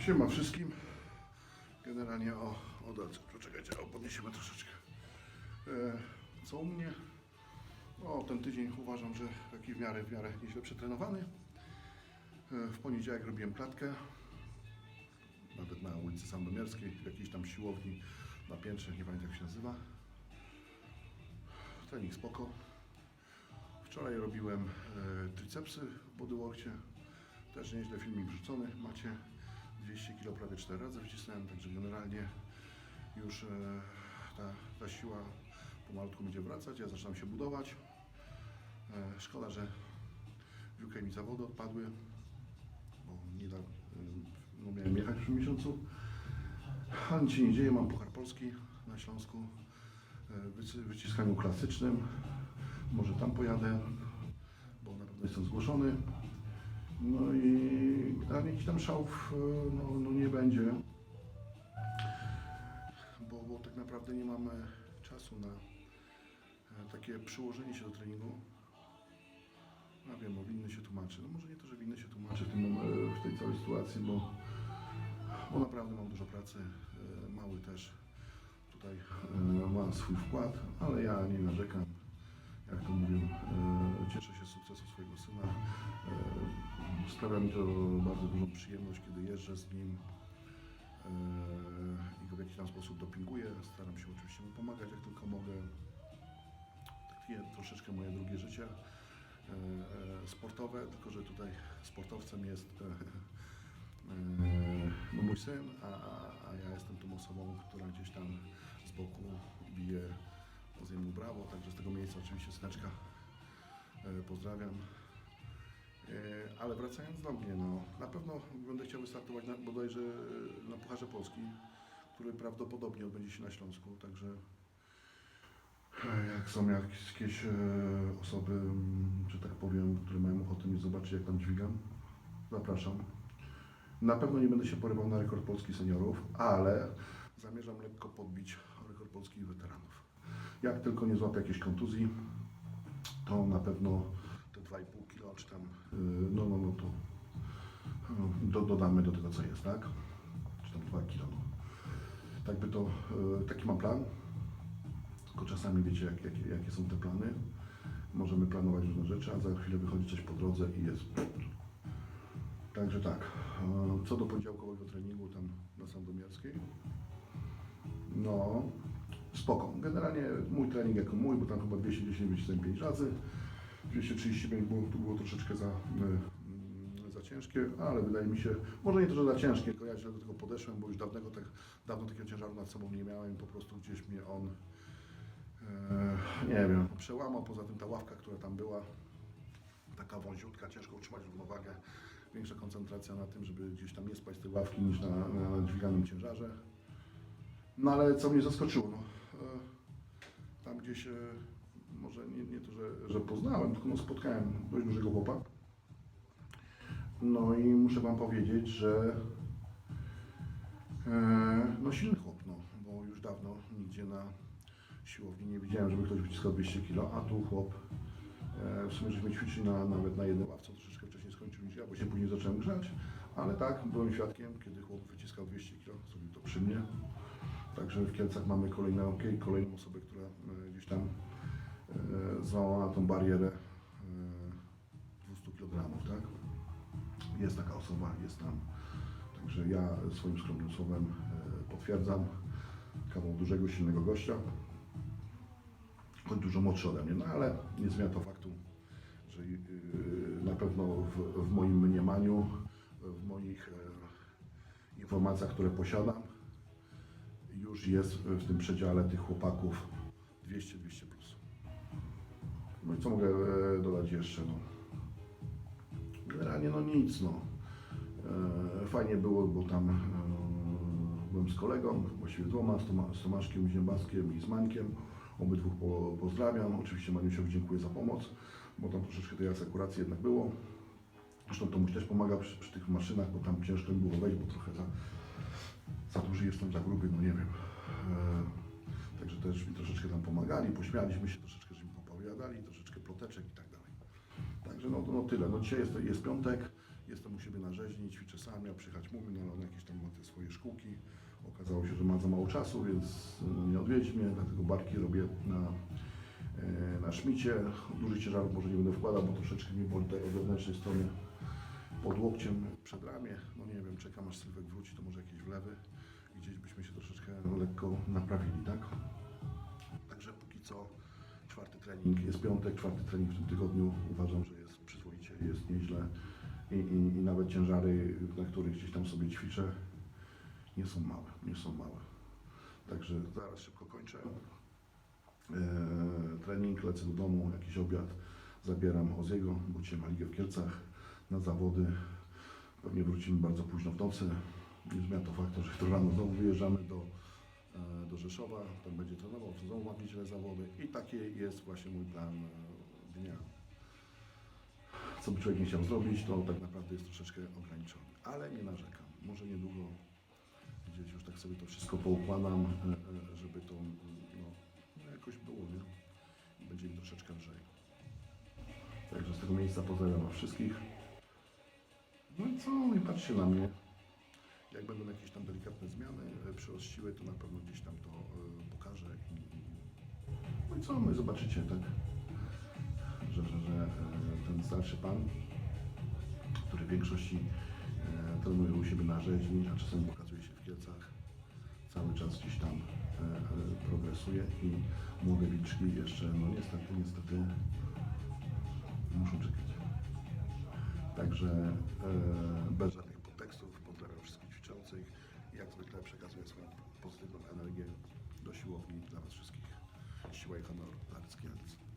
Siema wszystkim. Generalnie o, o dalce. Poczekajcie, o, podniesiemy troszeczkę. E, co u mnie? O, ten tydzień uważam, że taki w miarę, w miarę nieźle przetrenowany. E, w poniedziałek robiłem klatkę. Nawet na ulicy Sandomierskiej, w jakiejś tam siłowni na piętrze, nie pamiętam jak się nazywa. Trening spoko. Wczoraj robiłem e, tricepsy w bodyworkcie. Też nieźle filmik wrzucony. Macie 200 kg prawie 4 razy wycisnąłem, także generalnie już e, ta, ta siła pomalutku będzie wracać. Ja zaczynam się budować. E, szkoda, że w UK mi zawody odpadły, bo nie da, e, no miałem jechać w tym miesiącu. Ale nic się nie dzieje, mam Puchar Polski na Śląsku w wyciskaniu klasycznym. Może tam pojadę, bo na pewno jestem zgłoszony. No i jakiś tam szałów e, no, no nie będzie, bo, bo tak naprawdę nie mamy czasu na e, takie przyłożenie się do treningu. No wiem, bo winny się tłumaczy. No może nie to, że winny się tłumaczy w, tym, mom- w tej całej sytuacji, bo, bo naprawdę mam dużo pracy. E, Mały też tutaj e, ma swój wkład, ale ja nie narzekam. Jak to mówię, e, cieszę się z sukcesu swojego syna. E, Sprawia mi to bardzo dużą przyjemność, kiedy jeżdżę z nim e, i go w jakiś tam sposób dopinguję. Staram się oczywiście mu pomagać, jak tylko mogę. Takie troszeczkę moje drugie życie sportowe, tylko że tutaj sportowcem jest no mój syn, a, a- a ja jestem tą osobą, która gdzieś tam z boku bije z mu brawo, także z tego miejsca oczywiście syneczka e, pozdrawiam. E, Ale wracając do mnie, no, na pewno będę chciał wystartować na, bodajże na Pucharze Polski, który prawdopodobnie odbędzie się na Śląsku, także e, jak są jakieś e, osoby, mm, że tak powiem, które mają ochotę mnie zobaczyć, jak tam dźwigam, zapraszam. Na pewno nie będę się porywał na rekord polski seniorów, ale zamierzam lekko podbić rekord polskich weteranów. Jak tylko nie złapię jakiejś kontuzji, to na pewno te 2,5 kg, czy tam, yy, no, no, no to yy, do, dodamy do tego, co jest, tak? Czy tam 2 kg. No. Tak by to, yy, taki mam plan. Tylko czasami wiecie, jak, jakie, jakie są te plany. Możemy planować różne rzeczy, a za chwilę wychodzi coś po drodze i jest. Także tak, co do poniedziałkowego treningu tam na Sandomierskiej. No, spoko. Generalnie mój trening jako mój, bo tam chyba 210 wycisnąłem 5 razy. 235 było, tu było troszeczkę za, y, za ciężkie, ale wydaje mi się, może nie to, że za ciężkie, tylko ja źle do tego podeszłem, bo już dawnego tak, dawno takiego ciężaru nad sobą nie miałem, po prostu gdzieś mnie on, e, nie wiem, przełamał. Poza tym ta ławka, która tam była, taka wąziutka, ciężko utrzymać równowagę. Większa koncentracja na tym, żeby gdzieś tam nie spać z tej ławki niż na, na dźwiganym ciężarze. No ale co mnie zaskoczyło, no, gdzieś, może nie, nie to, że, że poznałem, tylko no, spotkałem dość dużego chłopa. No i muszę Wam powiedzieć, że e, no silny chłop, no, bo już dawno nigdzie na siłowni nie widziałem, żeby ktoś wyciskał 200 kg, a tu chłop E, W sumie żeśmy ćwiczyli na, nawet na jednym ławce, troszeczkę wcześniej skończył niż ja, bo się później zacząłem grzać, ale tak, byłem świadkiem, kiedy chłop wyciskał 200 kg, zrobił to przy mnie. Także w Kielcach mamy kolejną, okay, kolejną osobę, która gdzieś tam e, złamała tą barierę e, 200 kg, tak? Jest taka osoba, jest tam. Także ja swoim skromnym słowem e, potwierdzam kawał dużego, silnego gościa choć dużo młodszy ode mnie, no ale nie zmienia to faktu, że na pewno w, w moim mniemaniu, w moich e, informacjach, które posiadam, już jest w tym przedziale tych chłopaków 200-200 plus. No i co mogę e, dodać jeszcze? No. Generalnie no nic, no. E, fajnie było, bo tam e, byłem z kolegą, właściwie dwoma, z, Toma, z Tomaszkiem Ziębaskiem i z Mańkiem. Obydwóch po, pozdrawiam. Oczywiście Maniusiowi dziękuję za pomoc, bo tam troszeczkę tej asekuracji jednak było. Zresztą Tomuś też pomaga przy, przy tych maszynach, bo tam ciężko mi było wejść, bo trochę za, za duży jestem, za gruby, no nie wiem. E, także też mi troszeczkę tam pomagali, pośmialiśmy się troszeczkę, że mi opowiadali, troszeczkę ploteczek i tak dalej. Także no, no tyle. No dzisiaj jest, jest piątek, Jestem u siebie na rzeźni, ćwiczę sam, miał przyjechać Mumin, ale on jakieś tam ma te swoje szkółki. Okazało się, że ma za mało czasu, więc no, nie odwiedzi mnie, dlatego barki robię na, e, na szmicie. Duży ciężarów może nie będę wkładał, bo troszeczkę mi boli tutaj od wewnętrznej strony pod łokciem, przed ramię. No nie wiem, czekam aż Sylwek wróci, to może jakieś wlewy. Gdzieś byśmy się troszeczkę lekko naprawili, tak? Także póki co czwarty trening, jest piątek, czwarty trening w tym tygodniu. Uważam, że jest przyzwoicie, jest nieźle i, i, i nawet ciężary, na których gdzieś tam sobie ćwiczę, nie są małe, nie są małe. Także zaraz szybko kończę. Eee, trening, lecę do domu, jakiś obiad, zabieram Oziego, bo dzisiaj ma ligę w Kielcach na zawody. Pewnie wrócimy bardzo późno w nocy. Nie zmienia to faktu, że jutro rano znowu wyjeżdżamy do, e, do Rzeszowa, tam będzie trenował, znowu ma jakieś zawody i taki jest właśnie mój plan e, dnia. Co by człowiek nie chciał zrobić, to tak naprawdę jest troszeczkę ograniczony, ale nie narzekam. Może niedługo gdzieś już tak sobie to wszystko poukładam, e, żeby to no, no jakoś było, nie? Będzie mi troszeczkę lżej. Także z tego miejsca pozdrawiam wszystkich. No i co? No i patrzcie na mnie. Jak będą jakieś tam delikatne zmiany e, przyrost siły, to na pewno gdzieś tam to e, pokażę. I, no i co? I zobaczycie, tak? Że, że, że e, ten starszy pan, który w większości trenuje u siebie na rzeźni, a czasem pokazuje się w Kielcach, cały czas gdzieś tam progresuje i młode wilczki jeszcze, no niestety, niestety muszą czekać. Także bez żadnych podtekstów i jak zwykle przekazuję swoją pozytywną energię do siłowni dla Was wszystkich. Siła i honor, Larry Kielc.